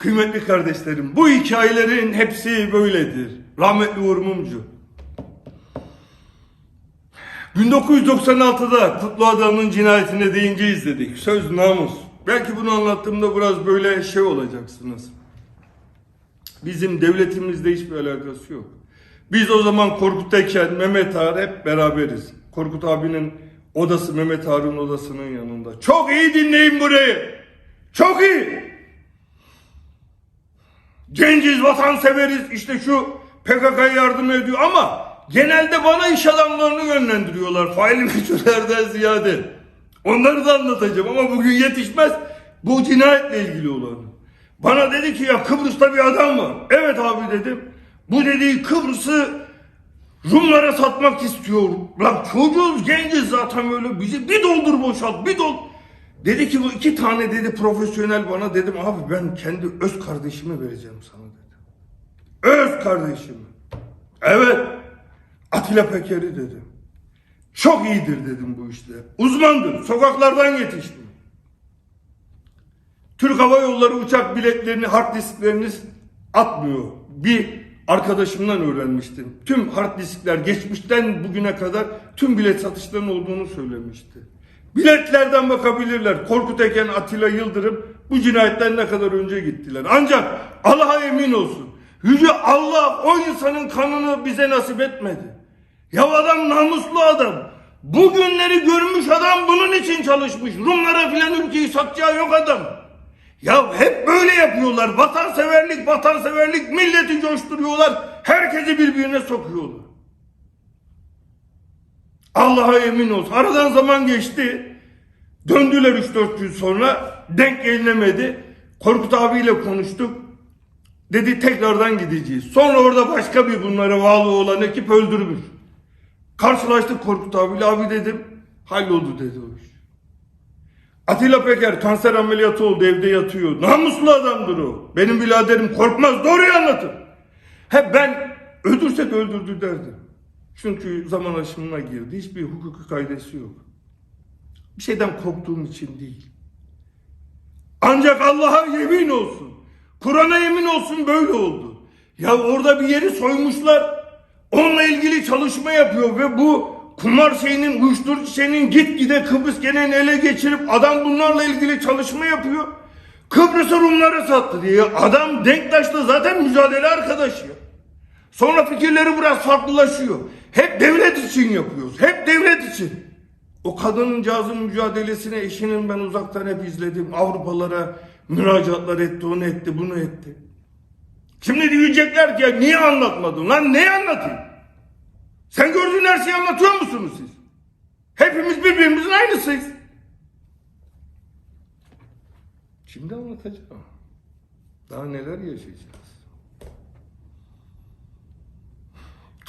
Kıymetli kardeşlerim, bu hikayelerin hepsi böyledir. Rahmetli Uğur Mumcu. 1996'da Kutlu Adam'ın cinayetine deyince izledik. Söz namus. Belki bunu anlattığımda biraz böyle şey olacaksınız. Bizim devletimizde hiçbir alakası yok. Biz o zaman Korkut Eken, Mehmet Ağar hep beraberiz. Korkut abinin odası Mehmet Ağar'ın odasının yanında. Çok iyi dinleyin burayı. Çok iyi. Genciz, vatansever'iz, işte şu PKK'ya yardım ediyor ama genelde bana iş adamlarını yönlendiriyorlar. Faili meçhullerden ziyade. Onları da anlatacağım ama bugün yetişmez bu cinayetle ilgili olan. Bana dedi ki ya Kıbrıs'ta bir adam var. Evet abi dedim. Bu dediği Kıbrıs'ı Rumlara satmak istiyor. Lan çocuğuz genciz zaten böyle bizi bir doldur boşalt bir dol. Dedi ki bu iki tane dedi profesyonel bana dedim abi ben kendi öz kardeşimi vereceğim sana dedi. Öz kardeşimi. Evet. Atilla Peker'i dedim. Çok iyidir dedim bu işte. Uzmandır. Sokaklardan yetişti. Türk Hava Yolları uçak biletlerini, hard disklerini atmıyor. Bir arkadaşımdan öğrenmiştim. Tüm hard diskler geçmişten bugüne kadar tüm bilet satışlarının olduğunu söylemişti. Biletlerden bakabilirler. Korkut Eken, Atilla Yıldırım bu cinayetten ne kadar önce gittiler. Ancak Allah'a emin olsun. Yüce Allah o insanın kanını bize nasip etmedi. Ya adam namuslu adam. Bu günleri görmüş adam bunun için çalışmış. Rumlara filan ülkeyi satacağı yok adam. Ya hep böyle yapıyorlar. Vatanseverlik, vatanseverlik milleti coşturuyorlar. Herkesi birbirine sokuyorlar. Allah'a emin olsun. Aradan zaman geçti. Döndüler 3-4 gün sonra. Denk gelinemedi. Korkut abiyle konuştuk. Dedi tekrardan gideceğiz. Sonra orada başka bir bunlara bağlı olan ekip öldürmüş. Karşılaştık Korkut abiyle. Abi dedim. Halloldu dedi o iş. Atilla Peker kanser ameliyatı oldu evde yatıyor. Namuslu adamdır o. Benim biraderim korkmaz doğruyu anlatır. Hep ben öldürsek öldürdü derdim. Çünkü zaman aşımına girdi. Hiçbir hukuki kaydesi yok. Bir şeyden korktuğum için değil. Ancak Allah'a yemin olsun. Kur'an'a yemin olsun böyle oldu. Ya orada bir yeri soymuşlar. Onunla ilgili çalışma yapıyor ve bu kumar şeyinin, uyuşturucu şeyinin gitgide Kıbrıs genelini ele geçirip adam bunlarla ilgili çalışma yapıyor. Kıbrıs'ı Rumlara sattı diye. Adam Denktaş'la zaten mücadele arkadaşı. Sonra fikirleri biraz farklılaşıyor. Hep devlet için yapıyoruz. Hep devlet için. O kadıncağızın mücadelesine eşinin ben uzaktan hep izledim. Avrupalara müracaatlar etti, onu etti, bunu etti. Şimdi diyecekler ki ya niye anlatmadın lan ne anlatayım? Sen gördüğün her şeyi anlatıyor musunuz siz? Hepimiz birbirimizin aynısıyız. Şimdi anlatacağım. Daha neler yaşayacağız?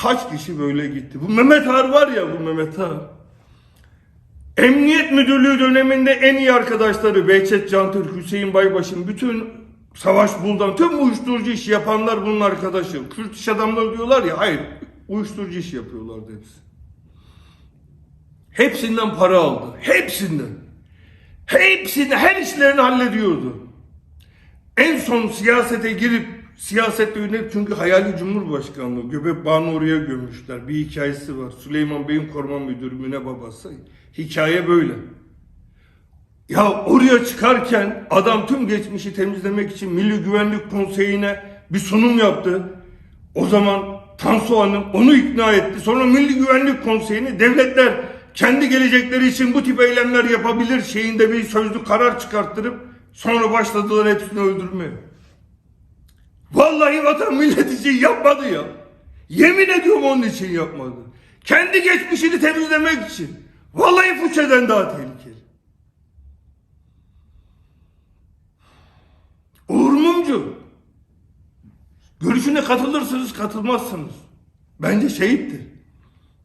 Kaç kişi böyle gitti? Bu Mehmet Ağar var ya bu Mehmet Ağar. Emniyet Müdürlüğü döneminde en iyi arkadaşları Behçet Cantürk, Hüseyin Baybaş'ın bütün Savaş Buldan tüm uyuşturucu işi yapanlar bunun arkadaşı. Kürt iş adamları diyorlar ya hayır uyuşturucu iş yapıyorlardı hepsi. Hepsinden para aldı. Hepsinden. Hepsini her işlerini hallediyordu. En son siyasete girip siyasette yönelip çünkü hayali cumhurbaşkanlığı Göbek Bağı'nı oraya gömmüşler. Bir hikayesi var. Süleyman Bey'in koruma müdürü Müne babası. Hikaye böyle. Ya oraya çıkarken adam tüm geçmişi temizlemek için Milli Güvenlik Konseyi'ne bir sunum yaptı. O zaman Tansu Hanım onu ikna etti. Sonra Milli Güvenlik Konseyi'ni devletler kendi gelecekleri için bu tip eylemler yapabilir şeyinde bir sözlü karar çıkarttırıp sonra başladılar hepsini öldürmeye. Vallahi vatan millet için yapmadı ya. Yemin ediyorum onun için yapmadı. Kendi geçmişini temizlemek için. Vallahi Fuçe'den daha tehlikeli. Uğur Mumcu. Görüşüne katılırsınız katılmazsınız. Bence şehittir.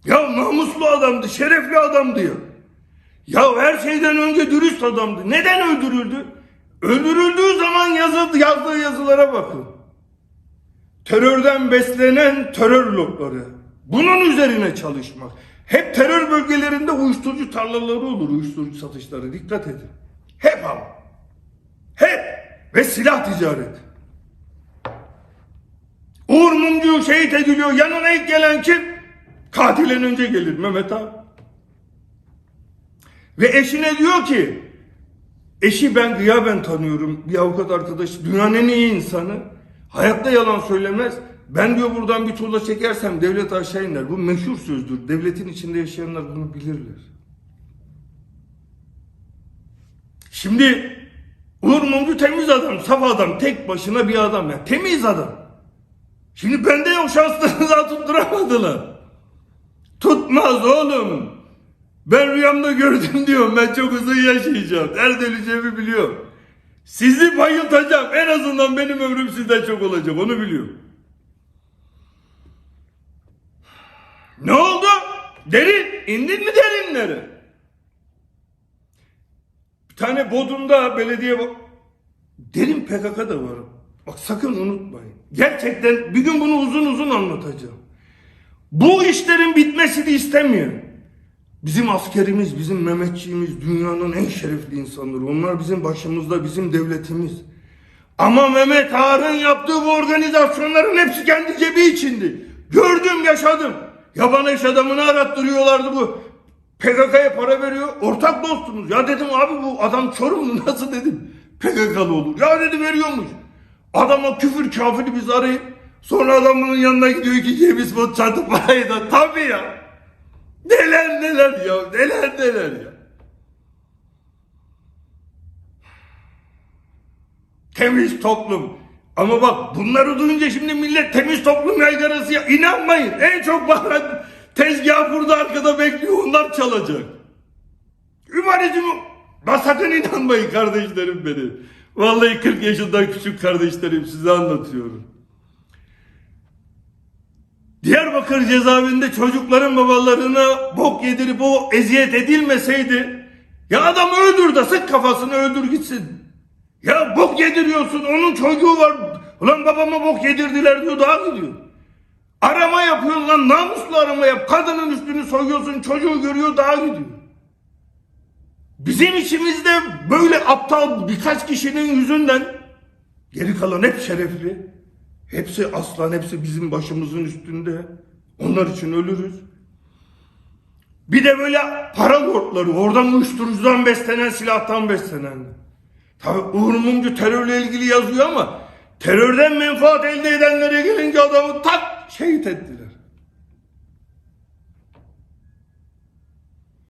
Ya namuslu adamdı, şerefli adamdı ya. Ya her şeyden önce dürüst adamdı. Neden öldürüldü? Öldürüldüğü zaman yazıldı, yazdığı yazılara bakın terörden beslenen terör lokları. Bunun üzerine çalışmak. Hep terör bölgelerinde uyuşturucu tarlaları olur, uyuşturucu satışları. Dikkat edin. Hep ama. Hep. Ve silah ticareti. Uğur Mumcu şehit ediliyor. Yanına ilk gelen kim? Katilin önce gelir Mehmet abi. Ve eşine diyor ki, eşi ben gıyaben tanıyorum. Bir avukat arkadaş, dünyanın en iyi insanı hayatta yalan söylemez. Ben diyor buradan bir tuğla çekersem devlet aşağı iner. Bu meşhur sözdür. Devletin içinde yaşayanlar bunu bilirler. Şimdi Uğur Mumcu temiz adam saf adam tek başına bir adam ya. Temiz adam. Şimdi bende yok şanslarınızı tutturamadılar tutmaz oğlum. Ben rüyamda gördüm diyorum. Ben çok uzun yaşayacağım. Nerede öleceğimi biliyorum. Sizi bayıltacağım. En azından benim ömrüm sizden çok olacak. Onu biliyorum. Ne oldu? Derin. İndin mi derinlere? Bir tane Bodrum'da belediye... Derin PKK da var. Bak sakın unutmayın. Gerçekten bir gün bunu uzun uzun anlatacağım. Bu işlerin bitmesini istemiyorum. Bizim askerimiz, bizim Mehmetçiğimiz dünyanın en şerefli insanları. Onlar bizim başımızda, bizim devletimiz. Ama Mehmet Ağar'ın yaptığı bu organizasyonların hepsi kendi cebi içindi. Gördüm, yaşadım. Yaban iş adamını arattırıyorlardı bu. PKK'ya para veriyor. Ortak dostumuz. Ya dedim abi bu adam Çorumlu nasıl dedim. PKK'lı olur. Ya dedi veriyormuş. Adama küfür kafiri biz arayıp sonra adamın yanına gidiyor iki cebiz bot çatı parayı da tabii ya. Neler neler ya neler neler ya. Temiz toplum. Ama bak bunları duyunca şimdi millet temiz toplum yaygarası ya. İnanmayın. En çok bağıran tezgah burada arkada bekliyor. Onlar çalacak. Ümanizm Bak sakın inanmayın kardeşlerim benim. Vallahi 40 yaşından küçük kardeşlerim size anlatıyorum. Diyarbakır cezaevinde çocukların babalarına bok yedirip o eziyet edilmeseydi ya adam öldür de sık kafasını öldür gitsin. Ya bok yediriyorsun onun çocuğu var. Ulan babama bok yedirdiler diyor daha gidiyor. Arama yapıyorsun lan namuslu arama yap. Kadının üstünü soyuyorsun çocuğu görüyor daha gidiyor. Bizim içimizde böyle aptal birkaç kişinin yüzünden geri kalan hep şerefli. Hepsi aslan, hepsi bizim başımızın üstünde. Onlar için ölürüz. Bir de böyle para lordları, oradan uyuşturucudan beslenen, silahtan beslenen. Tabi Uğur Mumcu terörle ilgili yazıyor ama terörden menfaat elde edenlere gelince adamı tak şehit ettiler.